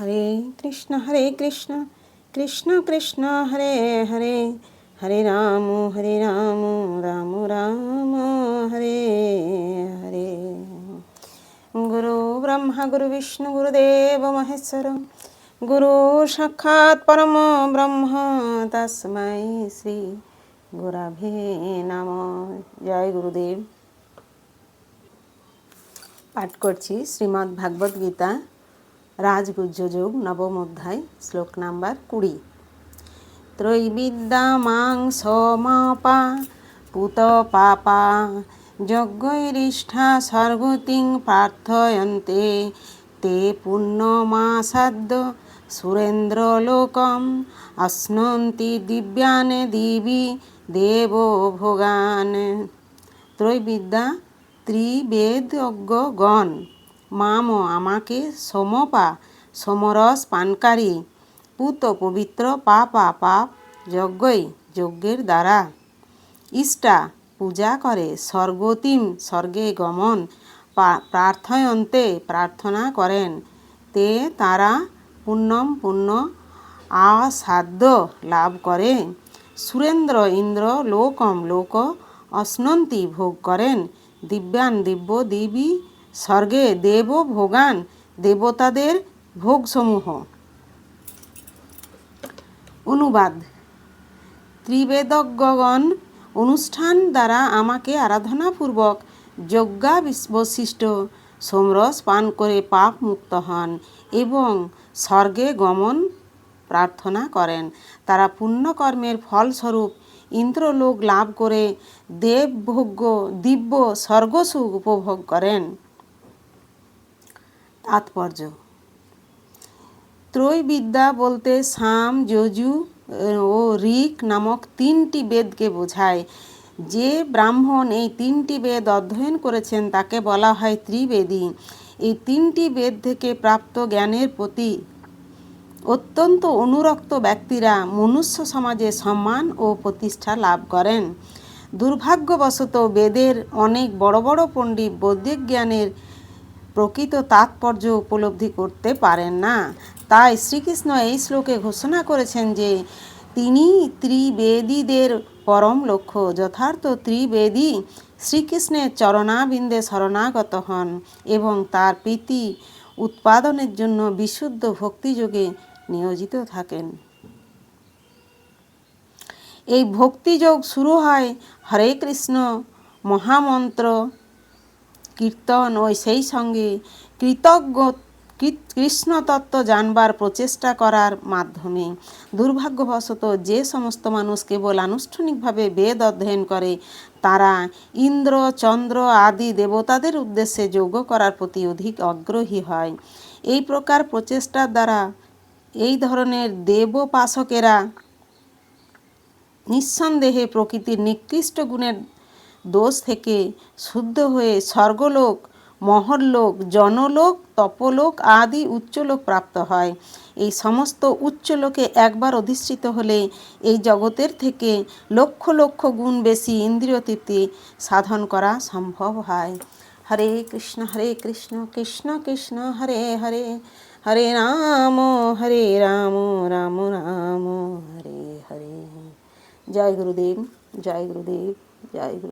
হরে কৃষ্ণ হরে কৃষ্ণ কৃষ্ণ কৃষ্ণ, হরে হরে হরে রাম হরে রাম রাম রাম, হরে হরে। ব্রহ্মা, গুরু বিষ্ণু, গুরুদেব, মহেশ্বর, গুরু সাক্ষাৎ পরম ব্রহ্ম তস্মাই শ্রী গুরাভে নাম। জয় গুরুদেব। পাঠ করছি শ্রীমদ্ ভাগবত গীতা। রাজগুজ্জ যোগ, নবম অধ্যায়, শ্লোক নাম্বার কুড়ি। ত্রৈবিদ্যা মাং সমাপা, পুত পাপা, যজ্ঞৈরিষ্ঠা স্বর্গতিং প্রার্থয়ন্তে, তে পুণ্যমাসাদ্য সুরেন্দ্রলোকম অশ্নন্তি দিব্যান দিবি দেব ভোগান। ত্রৈবিদ্যা, ত্রিবেদজ্ঞগণ। মাম, আমাকে সমপা, সমরস পানকারী, পুত পবিত্র পাপা, পাপ যজ্ঞই যজ্ঞের দ্বারা। ইষ্টা পূজা করে, স্বর্গতিম স্বর্গে গমন প্রার্থয়ন্তে প্রার্থনা করেন। তে তারা পুণ্যম পুণ্য আসাধ্য লাভ করে। সুরেন্দ্র ইন্দ্র লোকম লোক অশ্নন্তি ভোগ করেন। দিব্যান দিব্য দেবী স্বর্গে দেব ভোগান, দেবতাদের ভোগসমূহ। অনুবাদ। ত্রিবেদজ্ঞগণ অনুষ্ঠান দ্বারা আমাকে আরাধনাপূর্বক যজ্ঞা বশিষ্ঠ সোমরস পান করে পাপ মুক্ত হন এবং স্বর্গে গমন প্রার্থনা করেন। তারা পুণ্যকর্মের ফলস্বরূপ ইন্দ্রলোক লাভ করে দেবভোগ্য, দিব্য স্বর্গসুখ উপভোগ করেন। তাৎপর্য। ত্রৈবিদ্যা বলতে সাম, যজু, ও ঋক নামক তিনটি বেদকে বোঝায়। যে ব্রাহ্মণ এই তিনটি বেদ অধ্যয়ন করেছেন তাকে বলা হয় ত্রিবেদী। এই তিনটি বেদ থেকে প্রাপ্ত জ্ঞানের প্রতি অত্যন্ত অনুরক্ত ব্যক্তিরা মনুষ্য সমাজে সম্মান ও প্রতিষ্ঠা লাভ করেন। দুর্ভাগ্যবশত বেদের অনেক বড় বড় পণ্ডিত বৈদিক জ্ঞানের প্রকৃত তাৎপর্য উপলব্ধি করতে পারেন না। তাই শ্রীকৃষ্ণ এই শ্লোকে ঘোষণা করেছেন যে, তিনি ত্রিবেদীদের পরম লক্ষ্য, যথার্থ ত্রিবেদী শ্রীকৃষ্ণের চরণাবিন্দে শরণাগত হন এবং তার প্রীতি উৎপাদনের জন্য বিশুদ্ধ ভক্তিযোগে নিয়োজিত থাকেন। এই ভক্তিযোগ শুরু হয় হরে কৃষ্ণ মহামন্ত্র কীর্তন ও সেই সঙ্গে কৃতজ্ঞ কৃষ্ণতত্ত্ব জানবার প্রচেষ্টা করার মাধ্যমে। দুর্ভাগ্যবশত যে সমস্ত মানুষ কেবল আনুষ্ঠানিকভাবে বেদ অধ্যয়ন করে, তারা ইন্দ্র, চন্দ্র আদি দেবতাদের উদ্দেশ্যে যোগ্য করার প্রতি অধিক আগ্রহী হয়। এই প্রকার প্রচেষ্টার দ্বারা এই ধরনের দেবোপাসকেরা নিঃসন্দেহে প্রকৃতির নিকৃষ্ট গুণের দোষ থেকে শুদ্ধ হয়ে স্বর্গলোক মহল্লোক জনলোক, তপলোক আদি উচ্চলোক প্রাপ্ত হয়। এই সমস্ত উচ্চলোকে একবার অধিষ্ঠিত হলে এই জগতের থেকে লক্ষ লক্ষ গুণ বেশি ইন্দ্রিয় তৃপ্তি সাধন করা সম্ভব হয়। হরে কৃষ্ণ হরে কৃষ্ণ কৃষ্ণ কৃষ্ণ, হরে হরে হরে রাম হরে রাম রাম রাম, হরে হরে। জয় গুরুদেব জয় গুরুদেব, জয় গুরু